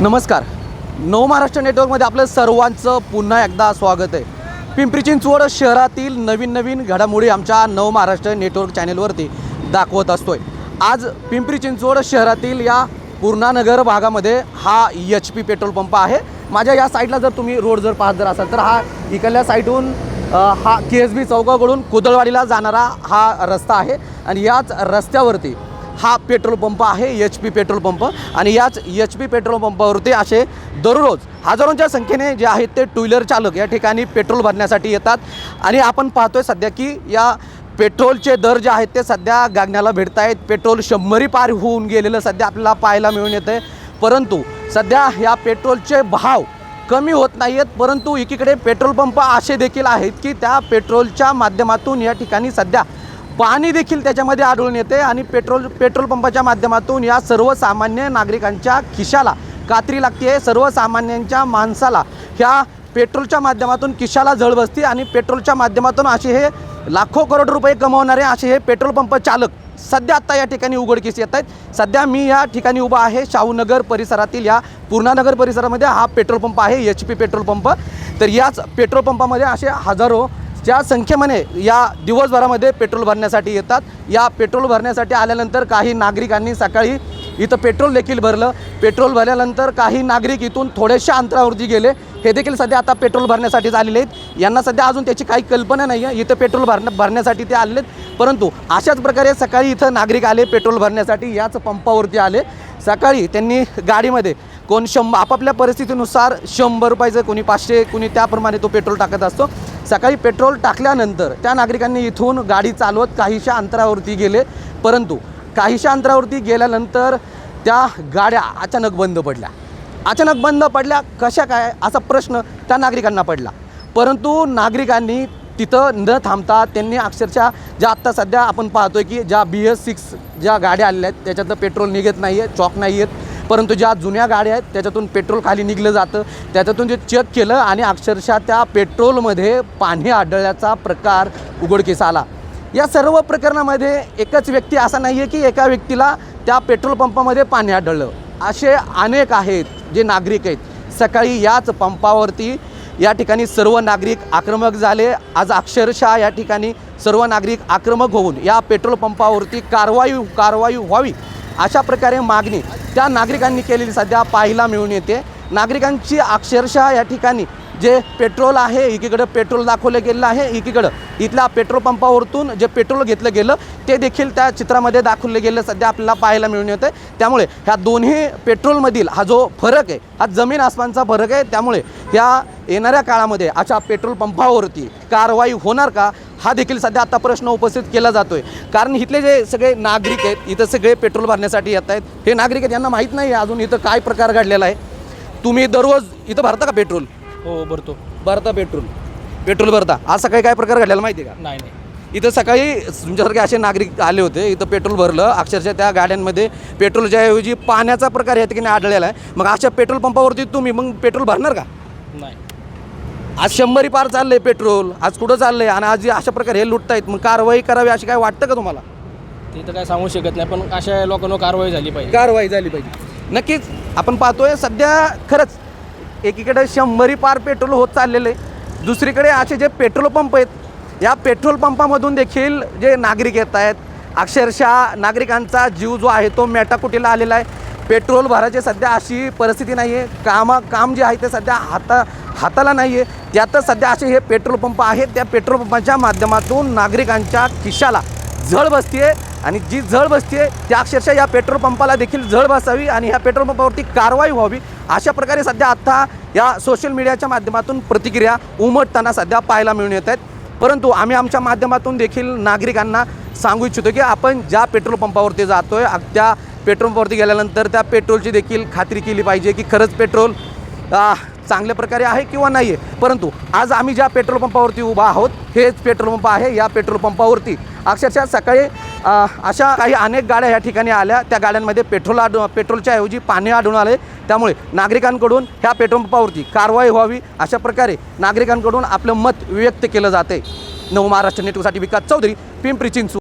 नमस्कार. नव महाराष्ट्र नेटवर्कमध्ये आपलं सर्वांचं पुन्हा एकदा स्वागत आहे. पिंपरी चिंचवड शहरातील नवीन नवीन घडामोडी आमच्या नव महाराष्ट्र नेटवर्क चॅनेलवरती दाखवत असतोय. आज पिंपरी चिंचवड शहरातील या पूर्णानगर भागामध्ये हा एच पी पेट्रोल पंप आहे. माझ्या या साईडला जर तुम्ही रोड जर पाहत जर असाल तर हा इकडल्या साईडहून हा के एस बी चौकाकडून कुदळवाडीला जाणारा हा रस्ता आहे. आणि याच रस्त्यावरती हा पेट्रोल पंप आहे एच पी पेट्रोल पंप. आणि याच एच पी पेट्रोल पंपावरती असे दररोज हजारोंच्या संख्येने जे आहेत ते टू व्हीलर चालक या ठिकाणी पेट्रोल भरण्यासाठी येतात. आणि आपण पाहतोय सध्या की या पेट्रोलचे दर जे आहेत ते सध्या गागण्याला भेटत आहेत पेट्रोल शंभरी पार होऊन गेलेलं सध्या आपल्याला पाहायला मिळून येतं आहे परंतु सध्या या पेट्रोलचे भाव कमी होत नाही आहेत परंतु एकीकडे पेट्रोल पंप असे देखील आहेत की त्या पेट्रोलच्या माध्यमातून या ठिकाणी सध्या पाणी देखील त्याच्यामध्ये आढळून येते आणि पेट्रोल पेट्रोल पंपाच्या माध्यमातून या सर्वसामान्य नागरिकांच्या खिशाला कात्री लागते. सर्वसामान्यांच्या माणसाला ह्या पेट्रोलच्या माध्यमातून खिशाला झळ बसते आणि पेट्रोलच्या माध्यमातून असे हे लाखो करोड रुपये कमवणारे असे हे पेट्रोल पंप चालक सध्या आत्ता या ठिकाणी उघडकीस येत आहेत. सध्या मी या ठिकाणी उभा आहे. शाहूनगर परिसरातील या पूर्णानगर परिसरामध्ये हा पेट्रोल पंप आहे एच पी पेट्रोल पंप. तर याच पेट्रोल पंपामध्ये असे हजारो ज्या संख्येमध्ये या दिवसभरामध्ये पेट्रोल भरण्यासाठी येतात या पेट्रोल भरण्यासाठी आल्यानंतर काही नागरिकांनी सकाळी इथं पेट्रोल देखील भरलं. पेट्रोल भरल्यानंतर काही नागरिक इथून थोड्याशा अंतरावरती गेले. हे देखील सध्या आता पेट्रोल भरण्यासाठी आलेले आहेत. यांना सध्या अजून त्याची काही कल्पना नाही आहे इथं पेट्रोल भरण्या भरण्यासाठी ते आलेले आहेत. परंतु अशाच प्रकारे सकाळी इथं नागरिक आले पेट्रोल भरण्यासाठी याच पंपावरती आले. सकाळी त्यांनी गाडीमध्ये कोण शंभर आपापल्या परिस्थितीनुसार शंभर रुपयाचं कोणी पाचशे कोणी त्याप्रमाणे तो पेट्रोल टाकत असतो. सकाळी पेट्रोल टाकल्यानंतर त्या नागरिकांनी इथून गाडी चालवत काहीशा अंतरावरती गेले. परंतु काहीशा अंतरावरती गेल्यानंतर त्या गाड्या अचानक बंद पडल्या. अचानक बंद पडल्या कशा काय? असा प्रश्न त्या नागरिकांना पडला. परंतु नागरिकांनी तिथं न थांबता त्यांनी अक्षरशः ज्या आत्ता सध्या आपण पाहतोय की ज्या बी एस सिक्स ज्या गाड्या आलेल्या आहेत त्याच्यातलं पेट्रोल निघत नाही आहे चॉक नाही आहेत परंतु ज्या जुन्या गाड्या आहेत त्याच्यातून पेट्रोल खाली निघलं जातं. त्याच्यातून जे चेक केलं आणि अक्षरशः त्या पेट्रोलमध्ये पाणी आढळल्याचा प्रकार उघडकीस आला. या सर्व प्रकरणामध्ये एकच व्यक्ती असा नाही आहे की एका व्यक्तीला त्या पेट्रोल पंपामध्ये पाणी आढळलं. असे अनेक आहेत जे नागरिक आहेत. सकाळी याच पंपावरती या ठिकाणी सर्व नागरिक आक्रमक झाले. आज अक्षरशः या ठिकाणी सर्व नागरिक आक्रमक होऊन या पेट्रोल पंपावरती कारवाई कारवाई व्हावी अशा प्रकारे मागणी त्या नागरिकांनी केलेली सध्या पाहायला मिळून येते. नागरिकांची अक्षरशः या ठिकाणी जे पेट्रोल आहे एकीकडं पेट्रोल दाखवलं गेलेलं आहे एकीकडं इथल्या पेट्रोल पंपावरतून जे पेट्रोल घेतलं गेलं ते देखील त्या चित्रामध्ये दाखवलं गेलं सध्या आपल्याला पाहायला मिळून येतं त्यामुळे ह्या दोन्ही पेट्रोलमधील हा जो फरक आहे हा जमीन आसमानचा फरक आहे. त्यामुळे या येणाऱ्या काळामध्ये अशा पेट्रोल पंपावरती कारवाई होणार का? हा देखील सध्या आता प्रश्न उपस्थित केला जातोय. कारण इथले जे सगळे नागरिक आहेत इथं सगळे पेट्रोल भरण्यासाठी येत आहेत. हे नागरिक आहेत यांना माहीत नाही अजून इथं काय प्रकार घडलेला आहे. तुम्ही दररोज इथं भरता का पेट्रोल? हो भरतो. भरता पेट्रोल. पेट्रोल भरता. आज सकाळी काय प्रकार घडलेला माहिती आहे का? नाही नाही. इथं सकाळी तुमच्यासारखे असे नागरिक आले होते इथं पेट्रोल भरलं. अक्षरशः त्या गाड्यांमध्ये पेट्रोलच्या ऐवजी पाण्याचा प्रकार या ठिकाणी आढळलेला आहे. मग अशा पेट्रोल पंपावरती तुम्ही मग पेट्रोल भरणार का? नाही. आज शंभरी पार चाललंय पेट्रोल आज कुठं चाललंय? आणि आज अशा प्रकारे हे लुटतायत. मग कारवाई करावी अशी काय वाटतं का तुम्हाला? ते तर काय सांगू शकत नाही पण अशा लोकांना कारवाई झाली पाहिजे. कारवाई झाली पाहिजे. नक्कीच आपण पाहतोय सध्या खरंच एकीकडे शंभरी पार पेट्रोल होत चाललेलं आहे. दुसरीकडे असे जे पेट्रोल पंप आहेत या पेट्रोल पंपामधून देखील जे नागरिक येत आहेत अक्षरशः नागरिकांचा जीव जो आहे तो मेटाकुटीला आलेला आहे. पेट्रोल भरायची सध्या अशी परिस्थिती नाही आहे कामा काम जे आहे ते सध्या हाता हाताला नाही आहे त्यातच सध्या असे हे पेट्रोल पंप आहेत. त्या पेट्रोल पंपाच्या माध्यमातून नागरिकांच्या खिशाला झळ बसते आणि जी झळ बसते त्या अक्षरशः या पेट्रोल पंपाला देखील झळ बसावी आणि ह्या पेट्रोल पंपावरती कारवाई व्हावी. अशा प्रकारे सध्या आत्ता या सोशल मीडियाच्या माध्यमातून प्रतिक्रिया उमटताना सध्या पाहायला मिळून येत आहेत. परंतु आम्ही आमच्या माध्यमातून देखील नागरिकांना सांगू इच्छितो की आपण ज्या पेट्रोल पंपावरती जातो आहे त्या पेट्रोल पंपावरती गेल्यानंतर त्या पेट्रोलची देखील खात्री केली पाहिजे की खरंच पेट्रोल आ, चांगल्या प्रकारे आहे किंवा नाही आहे परंतु आज आम्ही ज्या पेट्रोल पंपावरती उभा आहोत हेच पेट्रोल पंप आहे. या पेट्रोल पंपावरती अक्षरशः सकाळी अशा काही अनेक गाड्या या ठिकाणी आल्या. त्या गाड्यांमध्ये पेट्रोल आढ पेट्रोलच्या ऐवजी पाणी आढळून आले. त्यामुळे नागरिकांकडून ह्या पेट्रोल पंपावरती कारवाई व्हावी. अशा प्रकारे नागरिकांकडून आपलं मत व्यक्त केलं जाते. नव महाराष्ट्र नेटवर्कसाठी विकास चौधरी पिंपरी चिंचू